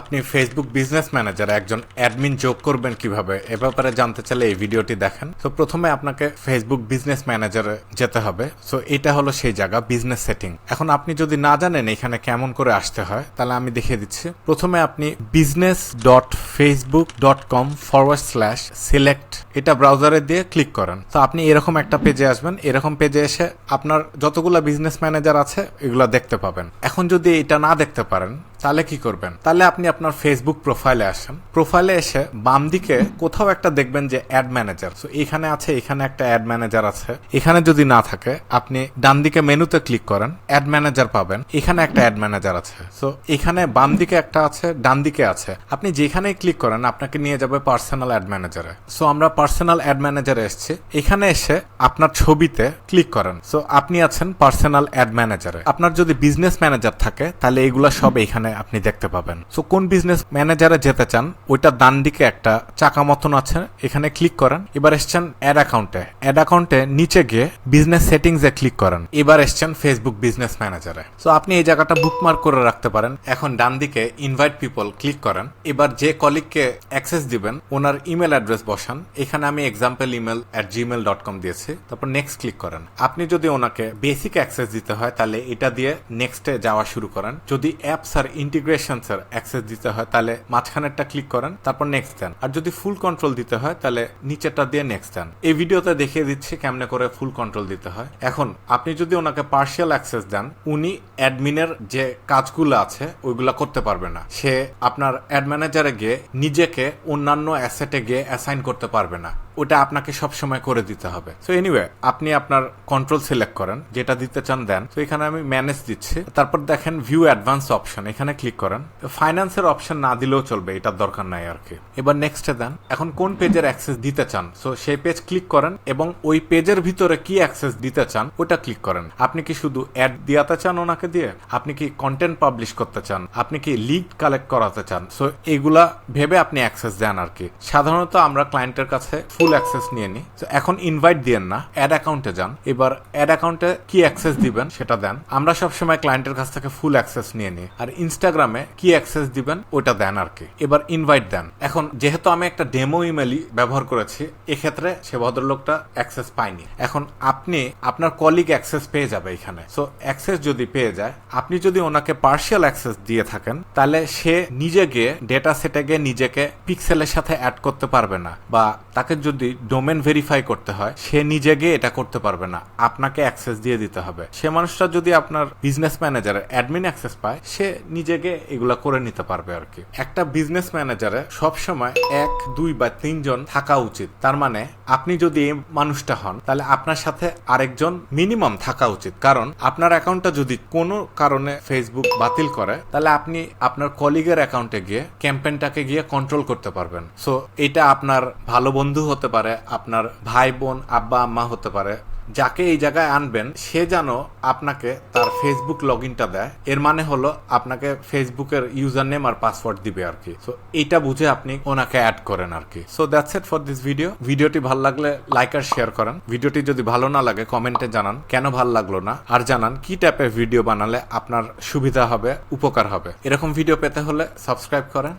আপনি Facebook business manager একজন admin যোগ করবেন কীভাবে? এ ব্যাপারে জানতে চাইলে এই ভিডিওটি দেখেন। তো প্রথমে আপনাকে ফেসবুক বিজনেস ম্যানেজারে যেতে হবে। সো এটা হলো সেই জায়গা বিজনেস সেটিং এখন আপনি যদি না জানেন এখানে কেমন করে আসতে হয়, তাহলে আমি দেখিয়ে দিচ্ছি। প্রথমে আপনি business dot Facebook dot com forward slash select এটা ব্রাউজারে দিয়ে ক্লিক করেন। তো আপনি এরকম একটা পেজে আসবেন। এরকম পেজে এসে আপনার যতগুলো বিজনেস ম্যানেজার আছে, এগুলো দেখতে পাবেন। এখন যদি এটা না দেখতে পারেন তাহলে কি করবেন? তাহলে আপনি আপনার ফেসবুক প্রোফাইলে আসেন। প্রোফাইলে এসে বাম দিকে কোথাও একটা দেখবেন যে অ্যাড ম্যানেজার তো এখানে আছে, এখানে একটা অ্যাড ম্যানেজার আছে। এখানে যদি না থাকে, আপনি ডান দিকে মেনুতে ক্লিক করেন অ্যাড ম্যানেজার পাবেন। এখানে একটা অ্যাড ম্যানেজার আছে। সো এখানে বাম দিকে একটা আছে ডান দিকে আছে। আপনি যেখানেই ক্লিক করেন, আপনাকে নিয়ে যাবে পার্সোনাল অ্যাড ম্যানেজারে সো আমরা পার্সোনাল অ্যাড ম্যানেজারে এসেছি। এখানে এসে আপনার ছবিতে ক্লিক করেন। সো আপনি আছেন পার্সোনাল অ্যাড ম্যানেজারে আপনার যদি বিজনেস ম্যানেজার থাকে, তাহলে এগুলা সব এখানে আপনি দেখতে পাবেন। সো কোন বিজনেস ম্যানেজারে যেতে চান, ওইটা ডান দিকে একটা চাকা মতন আছে, এখানে ক্লিক করেন। এবার এসছেন অ্যাড অ্যাকাউন্টে অ্যাড অ্যাকাউন্টে নিচে গিয়ে বিজনেস সেটিংস এ ক্লিক করেন। এবার এসছেন ফেসবুক বিজনেস ম্যানেজারে সো আপনি এই জায়গাটা বুকমার্ক করে রাখতে পারেন। এখন ডান দিকে ইনভাইট পিপল ক্লিক করেন। এবার যে কলিগকে অ্যাক্সেস দিবেন, ওনার ইমেল অ্যাড্রেস বসান। এখানে আমি example email at Gmail dot com দিয়েছি। তারপর নেক্সট ক্লিক করেন। আপনি যদি ওনাকে বেসিক অ্যাক্সেস দিতে হয়, তাহলে এটা দিয়ে নেক্সটে যাওয়া শুরু করেন। যদি অ্যাপস আর ইন্টিগ্রেশনস এর অ্যাক্সেস দিতে হয়, তাহলে মাঝখানেরটা ক্লিক করেন, তারপর নেক্সট দেন। আর যদি ফুল কন্ট্রোল দিতে হয়, তাহলে নিচেরটা দিয়ে নেক্সট দেন। এই ভিডিওতে দেখিয়ে দিচ্ছি কেমনে করে ফুল কন্ট্রোল দিতে হয়। এখন, আপনি যদি ওনাকে পার্শিয়াল অ্যাক্সেস দেন, উনি অ্যাডমিনের যে কাজগুলো আছে, ওইগুলো করতে পারবে না। সে আপনার অ্যাড ম্যানেজারে গিয়ে নিজেকে অন্যান্য অ্যাসেটে গিয়ে অ্যাসাইন করতে পারবে না। ওটা আপনাকে সব সময় করে দিতে হবে। সো এনিওয়ে আপনি আপনার কন্ট্রোল সিলেক্ট করেন, যেটা দিতে চান দেন। তো এখানে আমি ম্যানেজ দিচ্ছি। তারপর দেখেন ভিউ অ্যাডভান্স অপশন এখানে ক্লিক করেন। ফাইন্যান্সের অপশন না দিলেও চলবে, এটার দরকার নাই আর কি। এবার নেক্সটে দেন। এখন কোন পেজের অ্যাক্সেস দিতে চান? সো সেই পেজ ক্লিক করেন এবং ওই পেজের ভিতরে কি অ্যাক্সেস দিতে চান, ওটা ক্লিক করেন। আপনি কি শুধু অ্যাড দিয়াতে চান ওনাকে দিয়ে? আপনি কি কন্টেন্ট পাবলিশ করতে চান? আপনি কি লিড কালেক্ট করাতে চান? সো এগুলা ভেবে আপনি অ্যাক্সেস দেন আর কি। সাধারণত আমরা ক্লায়েন্টের কাছে ফুল অ্যাক্সেস নিয়ে নিই তো এখন ইনভাইট দিয়েন না অ্যাড অ্যাকাউন্টে যান। এবার অ্যাড অ্যাকাউন্টে কি অ্যাক্সেস দিবেন সেটা দেন। আমরা সবসময় ক্লায়েন্টের কাছ থেকে ফুল অ্যাক্সেস নিয়ে নিই আর ইনস্টাগ্রামে কি অ্যাক্সেস দিবেন ওটা দেন আর কি। এবার ইনভাইট দেন। এখন যেহেতু আমি একটা ডেমো ইমেলই ব্যবহার করেছি, এক্ষেত্রে সে ভদ্রলোকটা অ্যাক্সেস পায়নি। এখন আপনি, আপনার কলিগ অ্যাক্সেস পেয়ে যাবে এখানে। সো অ্যাক্সেস যদি পেয়ে যায়, আপনি যদি ওনাকে পার্শিয়াল অ্যাক্সেস দিয়ে থাকেন, তাহলে সে নিজে গিয়ে ডেটা সেটে গিয়ে নিজেকে পিক্সেলের সাথে অ্যাড করতে পারবে না। বা তাকে যদি ডোমেন ভেরিফাই করতে হয়, সে নিজে গিয়ে এটা করতে পারবে না। আপনাকে অ্যাক্সেস দিয়ে দিতে হবে। সে মানুষটা যদি আপনার বিজনেস ম্যানেজারের অ্যাডমিন অ্যাক্সেস পায়, সে নিজে গিয়ে এগুলা করে নিতে পারবে আর কি। একটা বিজনেস ম্যানেজারে সবসময় এক, দুই বা তিনজন থাকা উচিত। তার মানে আপনি যদি এই মানুষটা হন, তাহলে আপনার সাথে আরেকজন মিনিমাম থাকা উচিত। কারণ, আপনার অ্যাকাউন্টটা যদি কোনো কারণে ফেসবুক বাতিল করে, তাহলে আপনি আপনার কলিগের অ্যাকাউন্টে গিয়ে ক্যাম্পেনটাকে গিয়ে কন্ট্রোল করতে পারবেন। সো এটা আপনার ভালো বন্ধু হতে পারে, আপনার ভাই বোন আব্বা, আম্মা হতে পারে। যাকে এই জায়গায় আনবেন, সে যেন আপনাকে তার ফেসবুক লগ ইনটা দেয়। এর মানে হলো, আপনাকে ফেসবুকের ইউজার নেম আর পাসওয়ার্ড দিবে আর কি। সো এইটা বুঝে আপনি ওনাকে অ্যাড করেন আর কি। So that's it for this video ভিডিওটি ভালো লাগলে লাইক আর শেয়ার করেন। ভিডিওটি যদি ভালো না লাগে, কমেন্টে জানান, কেন ভালো লাগল না? আর জানান, কি টাইপের ভিডিও বানালে আপনার সুবিধা হবে, উপকার হবে? এরকম ভিডিও পেতে হলে সাবস্ক্রাইব করেন।